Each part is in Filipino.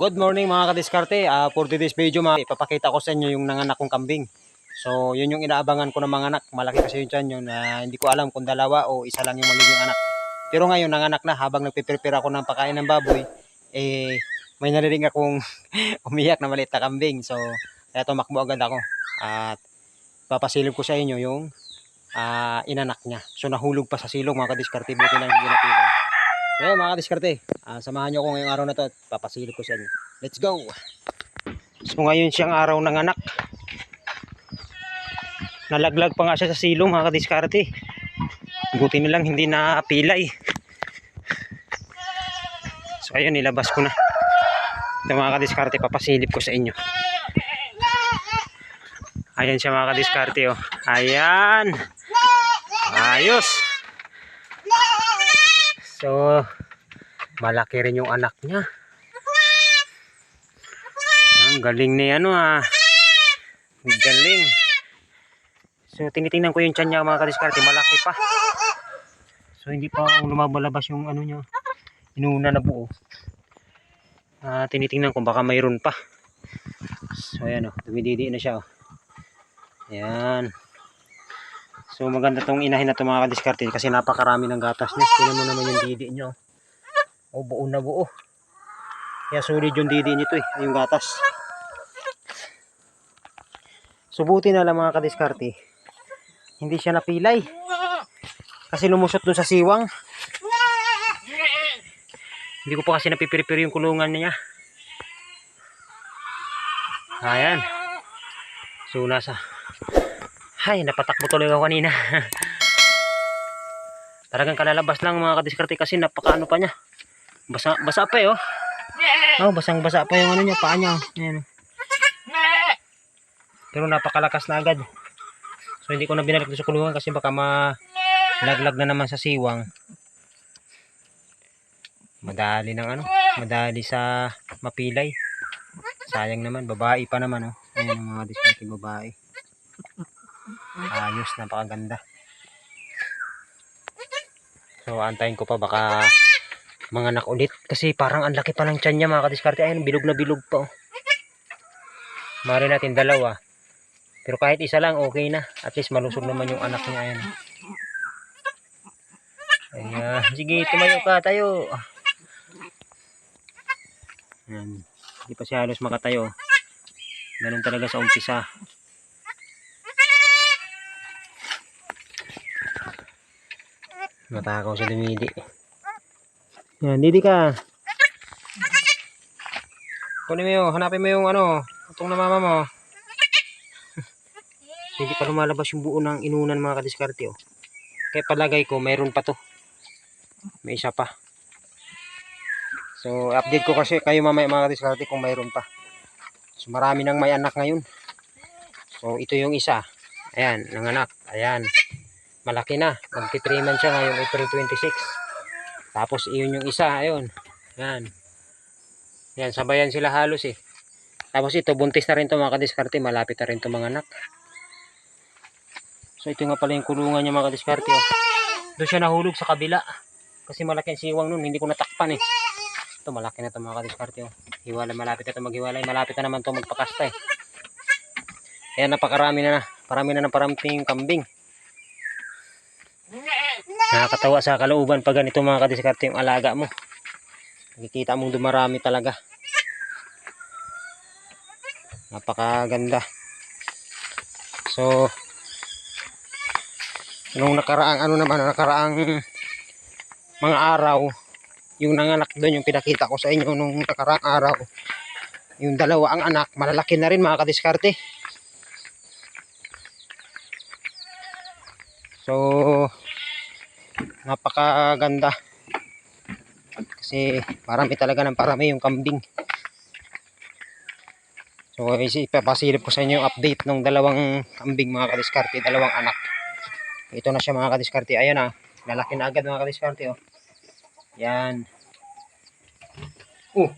Good morning mga kadiskarte. Ah, for today's video, mga, ipapakita ko sa inyo yung nanganak kong kambing. So, yun yung inaabangan ko ng mga anak. Malaki kasi yun dyan yun. na hindi ko alam kung dalawa o isa lang yung magiging anak. Pero ngayon, nanganak na habang nagpiprepare ako ng pagkain ng baboy, eh, may narinig akong umiyak na maliit na kambing. So, kaya tumakbo agad ako. At papasilip ko sa inyo yung ah, inanak niya. So, nahulog pa sa silong mga kadiskarte. Buti na hindi napilan. So, yun, mga kadiskarte. Ah, samahan nyo ako ngayong araw na to at papasilip ko sa inyo. Let's go! So ngayon siyang araw ng anak. Nalaglag pa nga siya sa silong mga kadiskarte. Buti na lang hindi napilay. So ayun, nilabas ko na. Ito mga kadiskarte, papasilip ko sa inyo. Ayan siya mga kadiskarte oh. Ayan! Ayos! So, malaki rin yung anak niya. Ang galing ni ano ah. Galing. So tinitingnan ko yung tiyan niya mga kadiskarte, malaki pa. So hindi pa lumabalabas yung ano niya. Inuna na buo. Ah, tinitingnan ko baka mayroon pa. So ayan oh, dumididi na siya oh. Ayan. So maganda tong inahin na to mga kadiskarte kasi napakarami ng gatas niya. Tingnan mo naman yung didi niya oh. Oh, buo na buo. Kaya solid yung didi nito eh, yung gatas. Subuti na lang mga kadiskarte. Hindi siya napilay. Kasi lumusot dun sa siwang. Hindi ko pa kasi napipiripir yung kulungan niya. Ayan. So nasa. Ay, napatakbo tuloy ako kanina. Talagang kalalabas lang mga kadiskarte kasi napakaano pa niya. Basa, basa pa eh oh. Oh, basang basa pa yung ano niya, paa niya. Ayan. Pero napakalakas na agad. So hindi ko na binalik sa kulungan kasi baka malaglag na naman sa siwang. Madali ng ano, madali sa mapilay. Sayang naman, babae pa naman oh. Ayan ang mga diskarte babae. Ayos, napakaganda. So antayin ko pa baka mga anak ulit kasi parang ang laki pa ng tiyan niya mga kadiskarte. Ayun, bilog na bilog pa oh. Mari natin dalawa. Pero kahit isa lang, okay na. At least malusog naman yung anak niya. Ayan. Ayan. Sige, tumayo ka. Tayo. Ayan. Hindi pa siya halos makatayo. Ganun talaga sa umpisa. Matakaw sa dumidi. Yan, didi ka. Kunin mo yung, hanapin mo yung ano, itong na mama mo. Hindi pa lumalabas yung buo ng inunan mga kadiskarte oh. Kaya palagay ko mayroon pa to. May isa pa. So update ko kasi kayo mamaya mga kadiskarte kung mayroon pa. So marami nang may anak ngayon. So ito yung isa. Ayan, nanganak. Ayan. Malaki na. Magti-3 months siya ngayong April 26. Tapos iyon yung isa. Ayun. Ayan. Yan, sabayan sila halos eh. Tapos ito, buntis na rin to mga kadiskarte. Malapit na rin to mga anak. So ito nga pala yung kulungan niya mga kadiskarte. Oh. Doon siya nahulog sa kabila. Kasi malaki ang siwang nun. Hindi ko natakpan eh. Ito malaki na to mga kadiskarte. Oh. Hiwalay, malapit na to maghiwalay. Malapit na naman to magpakasta eh. Kaya napakarami na na. Parami na ng paramping kambing. Nakakatawa sa kalooban pag ganito mga kadiskarte yung alaga mo. Nakikita mong dumarami talaga. Napakaganda. So, nung nakaraang ano naman, nakaraang mga araw, yung nanganak doon, yung pinakita ko sa inyo nung nakaraang araw, yung dalawa ang anak, malalaki na rin mga kadiskarte. So, napakaganda. Kasi marami talaga ng parami yung kambing. So, ipapasilip ko sa inyo yung update ng dalawang kambing mga kadiskarte, dalawang anak. Ito na siya mga kadiskarte. Ayan ah. Lalaki na agad mga kadiskarte oh. Yan. Oh.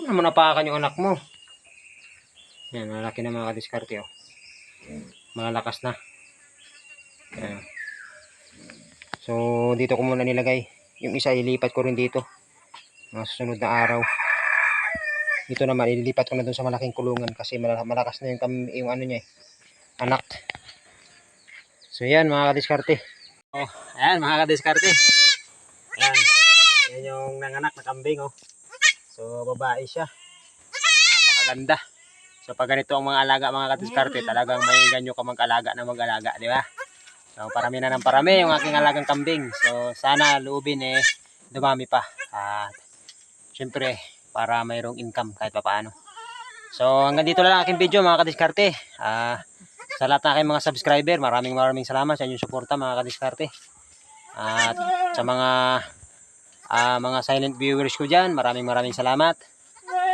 Ano mo napakan yung anak mo? Yan, lalaki na mga kadiskarte oh. Malalakas na. So, dito ko muna nilagay. Yung isa ilipat ko rin dito. mga susunod na araw. Ito naman, ililipat ko na doon sa malaking kulungan kasi mala- malakas na yung, yung ano niya eh, anak. So yan mga kadiskarte. Oh, ayan mga kadiskarte. Ayan. Yan yung nanganak na kambing oh. So babae siya. Napakaganda. So pag ganito ang mga alaga mga kadiskarte, talagang may ganyo ka mag-alaga na mag-alaga, di ba? So parami na ng parami yung aking alagang kambing. So sana loobin eh dumami pa. At syempre para mayroong income kahit papaano. So hanggang dito lang ang aking video mga kadiskarte. Ah sa lahat ng aking mga subscriber, maraming maraming salamat sa inyong suporta mga kadiskarte. At sa mga ah, mga silent viewers ko dyan, maraming maraming salamat.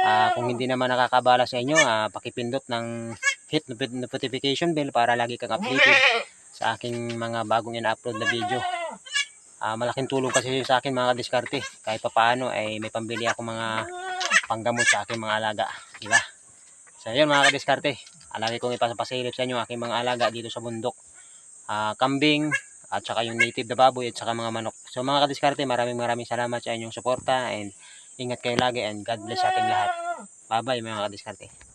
Ah, kung hindi naman nakakabala sa inyo, ah, pakipindot ng hit noti- notification bell para lagi kang updated sa aking mga bagong ina-upload na video. Ah, malaking tulong kasi sa akin mga diskarte. Kahit papaano ay may pambili ako mga panggamot sa aking mga alaga, di ba? So yun mga kadiskarte, alagi kong ipapasilip sa inyo aking mga alaga dito sa bundok. Ah, kambing at saka yung native na baboy at saka mga manok. So mga kadiskarte, maraming maraming salamat sa inyong suporta and ingat kayo lagi and God bless sa ating lahat. Bye bye mga kadiskarte.